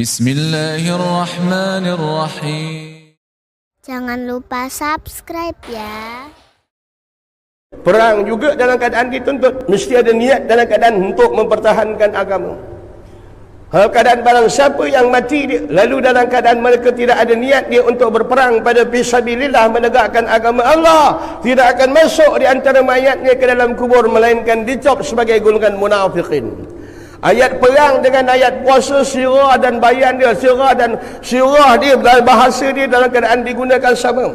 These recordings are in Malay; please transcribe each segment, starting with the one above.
Bismillahirrahmanirrahim. Jangan lupa subscribe ya. Perang juga dalam keadaan dituntut. Mesti ada niat dalam keadaan untuk mempertahankan agama. Hal keadaan barang siapa yang mati dia, lalu dalam keadaan mereka tidak ada niat dia untuk berperang pada fisabilillah menegakkan agama Allah, tidak akan masuk di antara mayatnya ke dalam kubur melainkan dicop sebagai golongan munafikin. Ayat perang dengan ayat puasa sirah dan bayan dia, sirah dan sirah dia dalam bahasa dia dalam keadaan digunakan sama.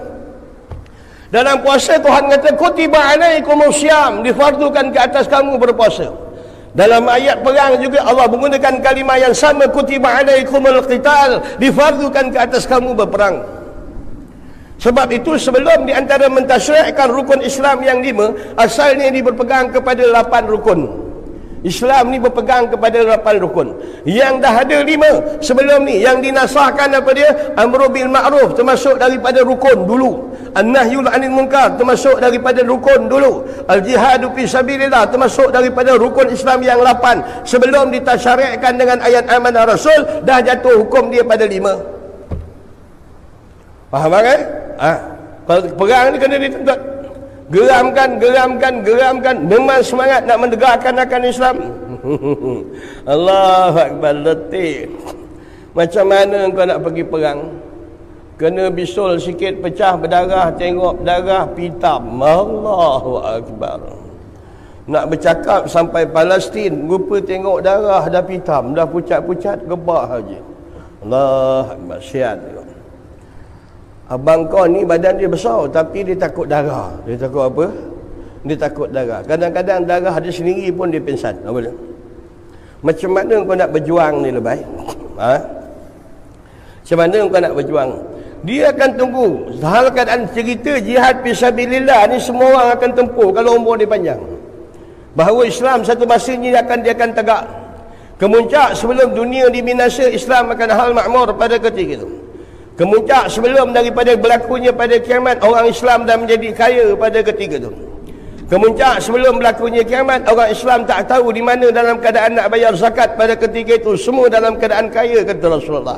Dalam puasa Tuhan kata kutiba alaikumus difardukan ke atas kamu berpuasa. Dalam ayat perang juga Allah menggunakan kalimah yang sama kutiba alaikumul qital difardukan ke atas kamu berperang. Sebab itu sebelum di antara mentasyri'kan rukun Islam yang lima asalnya ini berpegang kepada lapan rukun. Islam ni berpegang kepada lapan rukun. Yang dah ada lima sebelum ni yang dinasahkan apa dia? Amru bil ma'ruf termasuk daripada rukun dulu. An-nahyul 'anil munkar termasuk daripada rukun dulu. Al-jihadu fi sabilillah termasuk daripada rukun Islam yang lapan sebelum ditasyariatkan dengan ayat amanah Rasul dah jatuh hukum dia pada lima. Faham kan? Ha? Perang ni kena dituntut geramkan, geramkan, geramkan. Memang semangat nak menegakkan akan Islam. Allah Akbar letih. Macam mana kau nak pergi perang? Kena bisul sikit pecah berdarah tengok darah pitam. Allahu Akbar. Nak bercakap sampai Palestin rupa tengok darah dah pitam dah pucat-pucat gebah haji Allah Akbar sihat Abang kau ni badan dia besar tapi dia takut darah. Dia takut apa? Dia takut darah. Kadang-kadang darah dia sendiri pun dia pingsan. Apa dia? Macam mana kau nak berjuang ni lebay? Ha? Macam mana kau nak berjuang? Dia akan tunggu. Hal keadaan cerita jihad fisabilillah ni semua orang akan tempuh kalau umur dia panjang. Bahawa Islam satu masa ni akan dia akan tegak. Kemuncak sebelum dunia diminasa Islam akan hal makmur pada ketika itu. Kemuncak sebelum daripada berlakunya pada kiamat orang Islam dah menjadi kaya pada ketika itu. Kemuncak sebelum berlakunya kiamat orang Islam tak tahu di mana dalam keadaan nak bayar zakat pada ketika itu semua dalam keadaan kaya kata Rasulullah.